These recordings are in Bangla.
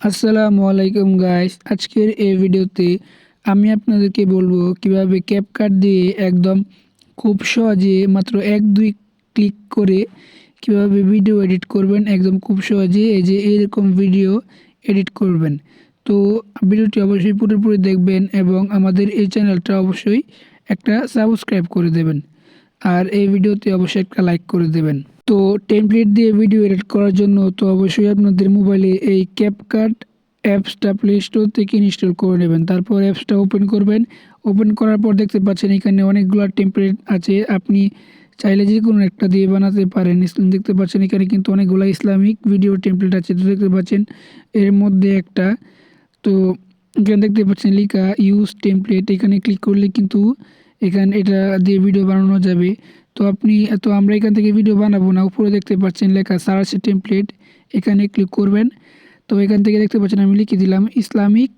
আসসালামু আলাইকুম গাইস আজকের এই ভিডিওতে আমি আপনাদেরকে বলব কীভাবে ক্যাপকাট দিয়ে একদম খুব সহজে মাত্র এক দুই ক্লিক করে কীভাবে ভিডিও এডিট করবেন, একদম খুব সহজে এই যে এরকম ভিডিও এডিট করবেন। তো ভিডিওটি অবশ্যই পুরোপুরি দেখবেন এবং আমাদের এই চ্যানেলটা অবশ্যই একটা সাবস্ক্রাইব করে দেবেন। আর এই ভিডিওতে অবশ্যই একটা লাইক করে দেবেন। তো টেমপ্লেট দিয়ে ভিডিও এডিট করার জন্য তো অবশ্যই আপনাদের মোবাইলে এই ক্যাপকাট অ্যাপসটা প্লে স্টোর থেকে ইনস্টল করে নেবেন। তারপর অ্যাপসটা ওপেন করবেন। ওপেন করার পর দেখতে পাচ্ছেন এখানে অনেকগুলো টেমপ্লেট আছে। আপনি চাইলে যে কোনো একটা দিয়ে বানাতে পারেন। ইসলাম দেখতে পাচ্ছেন এখানে কিন্তু অনেকগুলো ইসলামিক ভিডিও টেমপ্লেট আছে। তো দেখতে পাচ্ছেন এর মধ্যে একটা। তো এখানে দেখতে পাচ্ছেন লেখা ইউজ টেমপ্লেট এখানে ক্লিক করলে কিন্তু এখানে, এটা দিয়ে ভিডিও বানানো যাবে। তো আপনি, তো আমরা এখান থেকে ভিডিও বানাবো না, উপরে দেখতে পাচ্ছেন লেখা সার্চ টেমপ্লেট এখানে ক্লিক করবেন। তো এখান থেকে দেখতে পাচ্ছেন আমি লিখে দিলাম ইসলামিক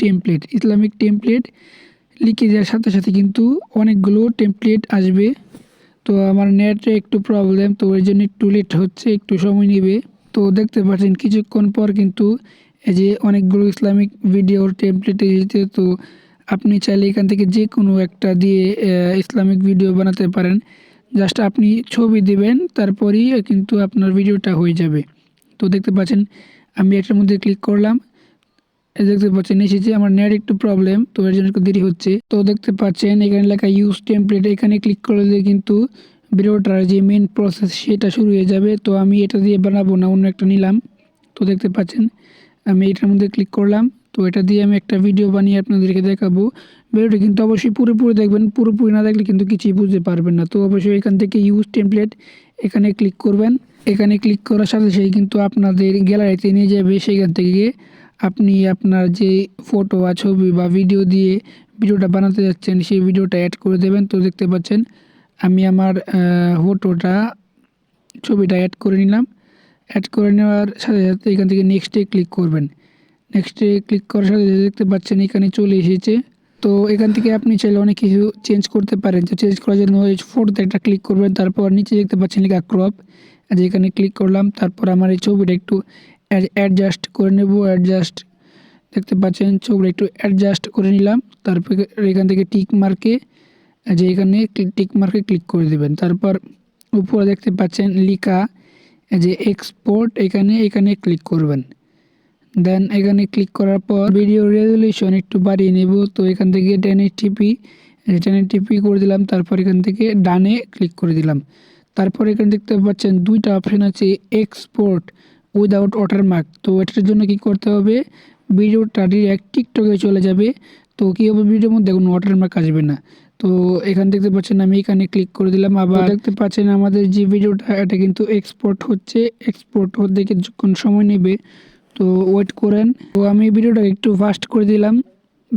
টেমপ্লেট ইসলামিক টেমপ্লেট লিখে দেওয়ার সাথে সাথে কিন্তু অনেকগুলো টেমপ্লেট আসবে। তো আমার নেটে একটু প্রবলেম তো ওই জন্য একটু লেট হচ্ছে, একটু সময় নেবে। তো দেখতে পাচ্ছেন কিছুক্ষণ পর কিন্তু এই যে অনেকগুলো ইসলামিক ভিডিওর টেমপ্লেট এসেছে, তো আপনি চাইলে এখান থেকে যে কোনো একটা দিয়ে ইসলামিক ভিডিও বানাতে পারেন। জাস্ট আপনি ছবি দিবেন, তারপরেই কিন্তু আপনার ভিডিওটা হয়ে যাবে। তো দেখতে পাচ্ছেন, আমি এটার মধ্যে ক্লিক করলাম। দেখতে পাচ্ছেন, এসেছে আমার নেট একটু প্রবলেম তো এর জন্য একটু দেরি হচ্ছে। তো দেখতে পাচ্ছেন, এখানে লেখা ইউজ টেমপ্লেট এখানে ক্লিক করলে কিন্তু ভিডিওটার যে মেন প্রসেস সেটা শুরু হয়ে যাবে। তো আমি এটা দিয়ে বানাবো না, অন্য একটা নিলাম। তো দেখতে পাচ্ছেন, আমি এটার মধ্যে ক্লিক করলাম। তো এটা দিয়ে আমি একটা ভিডিও বানিয়ে আপনাদেরকে দেখাবো। ভিডিওটা কিন্তু অবশ্যই পুরোপুরি দেখবেন, পুরোপুরি না দেখলে কিন্তু কিছুই বুঝতে পারবেন না। তো অবশ্যই এখান থেকে ইউজ টেমপ্লেট এখানে ক্লিক করবেন। এখানে ক্লিক করার সাথে সেই কিন্তু আপনাদের গ্যালারিতে নিয়ে যাবে। সেখান থেকে আপনি আপনার যে ফটো বা ছবি বা ভিডিও দিয়ে ভিডিওটা বানাতে যাচ্ছেন, সেই ভিডিওটা অ্যাড করে দেবেন। তো দেখতে পাচ্ছেন, আমি আমার ফটোটা ছবিটা অ্যাড করে নিলাম। অ্যাড করে নেওয়ার সাথে সাথে এখান থেকে নেক্সটে ক্লিক করবেন। নেক্সটে ক্লিক করার সাথে দেখতে পাচ্ছেন এখানে চলে এসেছে। তো এখান থেকে আপনি চাইলে অনেক কিছু চেঞ্জ করতে পারেন। তো চেঞ্জ করার জন্য ফটোতে একটা ক্লিক করবেন, তারপর নিচে দেখতে পাচ্ছেন লেখা ক্রপ এখানে ক্লিক করলাম, তারপর আমার এই ছবিটা একটু অ্যাডজাস্ট করে নেব অ্যাডজাস্ট দেখতে পাচ্ছেন ছবিটা একটু অ্যাডজাস্ট করে নিলাম, তারপর এখান থেকে টিক মার্কে যে এখানে টিক মার্কে ক্লিক করে দেবেন। তারপর উপরে দেখতে পাচ্ছেন লিখা যে এক্সপোর্ট এখানে এখানে ক্লিক করবেন। দেন এখানে ক্লিক করার পর ভিডিও রেজলিউশন একটু বাড়িয়ে নেব। তো এখান থেকে টেনে টিপি টেনে টিপি করে দিলাম। তারপর এখান থেকে ডানে ক্লিক করে দিলাম। তারপর এখানে দেখতে পাচ্ছেন দুইটা অপশান আছে এক্সপোর্ট উইদাউট ওয়াটারমার্ক তো এটার জন্য কি করতে হবে? ভিডিওটা ডিরেক্ট টিকটকে চলে যাবে। তো কী হবে? ভিডিওর মধ্যে কোনো ওয়াটারমার্ক আসবে না। তো এখান দেখতে পাচ্ছেন আমি এখানে ক্লিক করে দিলাম। আবার দেখতে পাচ্ছেন আমাদের যে ভিডিওটা এটা কিন্তু এক্সপোর্ট হচ্ছে। এক্সপোর্ট হতে কিছুক্ষণ সময় নেবে। তো ওয়েট করেন। তো আমি ভিডিওটা একটু ফাস্ট করে দিলাম।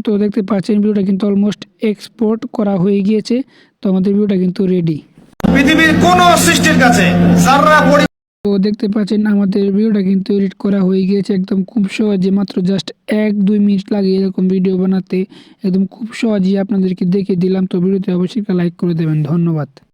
তো দেখতে পাচ্ছেন ভিডিওটা কিন্তু অলমোস্ট এক্সপোর্ট করা হয়ে গিয়েছে। তো আমাদের ভিডিওটা কিন্তু রেডি পৃথিবীর কোন সৃষ্টির কাছে তো দেখতে পাচ্ছেন আমাদের ভিডিওটা কিন্তু এডিট করা হয়ে গিয়েছে একদম খুব সহজে। মাত্র জাস্ট এক দুই মিনিট লাগে এরকম ভিডিও বানাতে। একদম খুব সহজেই আপনাদেরকে দেখে দিলাম। তো ভিডিওতে অবশ্যই লাইক করে দেবেন। ধন্যবাদ।